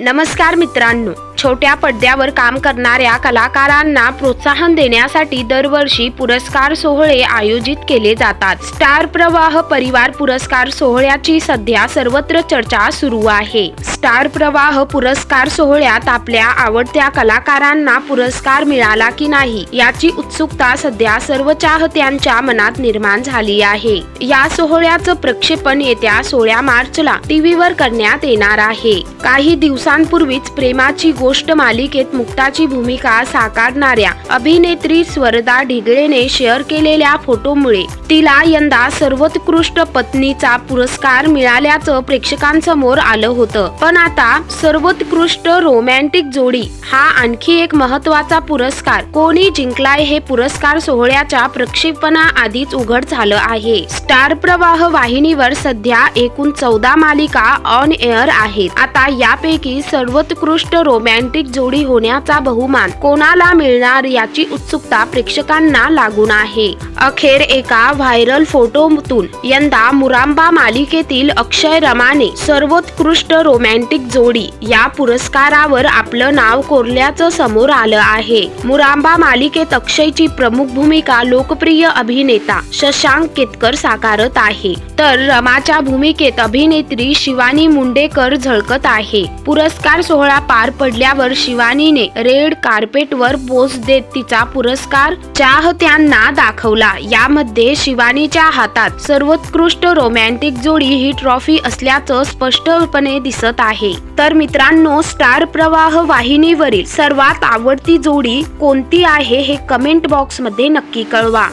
नमस्कार मित्रांनो. छोट्या पडद्यावर काम करणाऱ्या कलाकारांना प्रोत्साहन देण्यासाठी दरवर्षी पुरस्कार सोहळे आयोजित केले जातात. स्टार प्रवाह परिवार पुरस्कार सोहळ्याची सध्या सर्वत्र चर्चा सुरू आहे. स्टार प्रवाह पुरस्कार सोहळ्यात आपल्या आवडत्या कलाकारांना पुरस्कार मिळाला की नाही याची उत्सुकता सध्या सर्व चाहत्यांच्या मनात निर्माण झाली आहे. या सोहळ्याचं प्रक्षेपण येत्या सोळा मार्चला टीव्हीवर करण्यात येणार आहे. काही दिवसांपूर्वीच प्रेमाची गोष्ट मालिकेत मुक्ताची भूमिका साकारणाऱ्या अभिनेत्री स्वरदा ढिगळेने शेअर केलेल्या फोटोमुळे तिला यंदा सर्वोत्कृष्ट पत्नीचा पुरस्कार मिळाल्याचं प्रेक्षकांसमोर आलं होतं. पण आता सर्वोत्कृष्ट रोमॅन्टिक जोडी हा आणखी एक महत्त्वाचा पुरस्कार. कोणी जिंकलाय हे पुरस्कार सोहळ्याच्या प्रक्षेपणा आधीच उघड झालं आहे. स्टार प्रवाह वाहिनीवर सध्या एकूण चौदा मालिका ऑन एअर आहेत. आता यापैकी सर्वोत्कृष्ट रोमॅन्टिक जोडी होण्याचा बहुमान कोणाला मिळणार याची उत्सुकता प्रेक्षकांना लागून आहे. अखेर एका व्हायरल फोटोतून यंदा मुरांबा मालिकेतील अक्षय रमाने सर्वोत्कृष्ट रोमॅन्टिक जोडी या पुरस्कारावर आपलं नाव कोरल्याचं समोर आलं आहे. मुरांबा मालिकेत अक्षयची प्रमुख भूमिका लोकप्रिय अभिनेता शशांक केतकर साकारत आहे. तर रमाच्या भूमिकेत अभिनेत्री शिवानी मुंडेकर झळकत आहे. पुरस्कार सोहळा पार पडल्या झाल्यावर शिवानीने रेड कार्पेटवर पोच देत तिचा पुरस्कार चाहत्यांना दाखवला. यामध्ये शिवानीच्या हातात सर्वोत्कृष्ट रोमॅन्टिक जोडी ही ट्रॉफी असल्याचं स्पष्टपणे दिसत आहे. तर मित्रांनो स्टार प्रवाह वाहिनीवरील सर्वात आवडती जोडी कोणती आहे हे कमेंट बॉक्समध्ये नक्की कळवा.